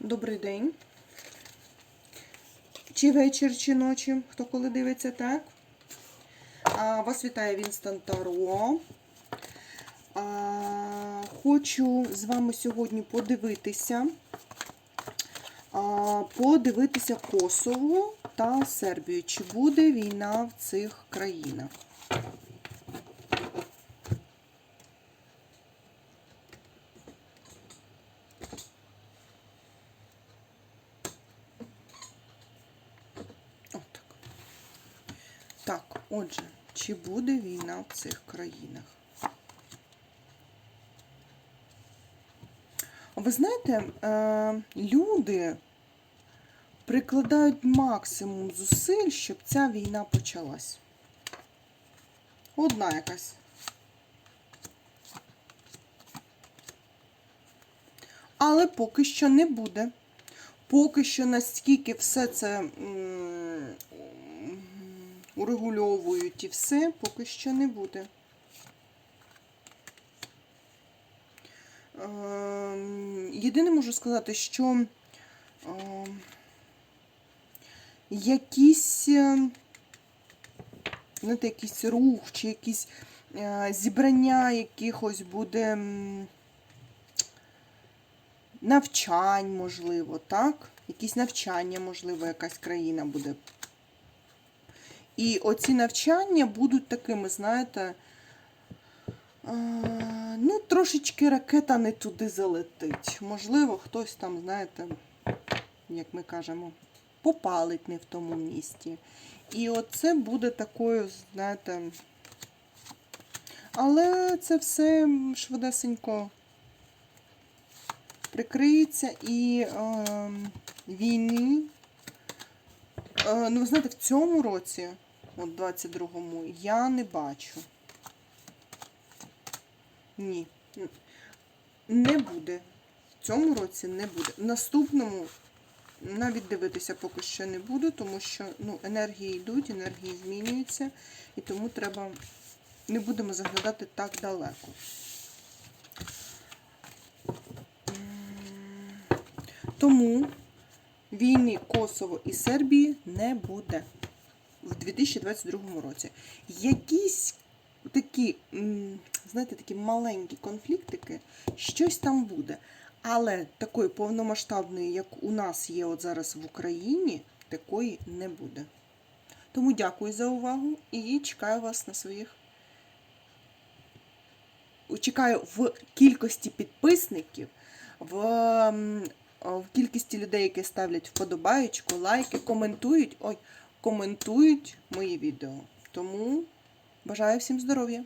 Добрий день. Чи вечір, чи ночі, хто коли дивиться, так? А, вас вітає Вінстон Таро. А, хочу з вами сьогодні подивитися. А, подивитися Косово та Сербію. Чи буде війна в цих країнах? Так, отже, чи буде війна в цих країнах? Ви знаєте, е, люди прикладають максимум зусиль, щоб ця війна почалась. Одна якась. Але поки що не буде. Поки що настільки все це урегульовують і все, поки що не буде. Ем, Єдине можу сказати, що ем, якісь, е, знаєте, якийсь рух чи якісь е, зібрання якихось буде навчань, можливо, так? Якісь навчання, можливо, якась країна буде. І оці навчання будуть такими, знаєте, е, ну, трошечки ракета не туди залетить. Можливо, хтось там, знаєте, як ми кажемо, попалить не в тому місті. І оце буде такою, знаєте. Але це все швидесенько прикриється і е, війни. Е, ну, ви знаєте, в цьому році, от 22-му, я не бачу. Ні. Не буде. В цьому році не буде. В наступному навіть дивитися поки що не буду, тому що ну, енергії йдуть, енергії змінюються, і тому треба не будемо заглядати так далеко. Тому війни Косово і Сербії не буде в 2022 році. Якісь такі, знаєте, такі маленькі конфліктики, щось там буде. Але такої повномасштабної, як у нас є от зараз в Україні, такої не буде. Тому дякую за увагу і чекаю вас на своїх. Чекаю в кількості підписників, в, в кількості людей, які ставлять вподобаючку, лайки, коментують. Ой, коментують мої відео. Тому бажаю всім здоров'я!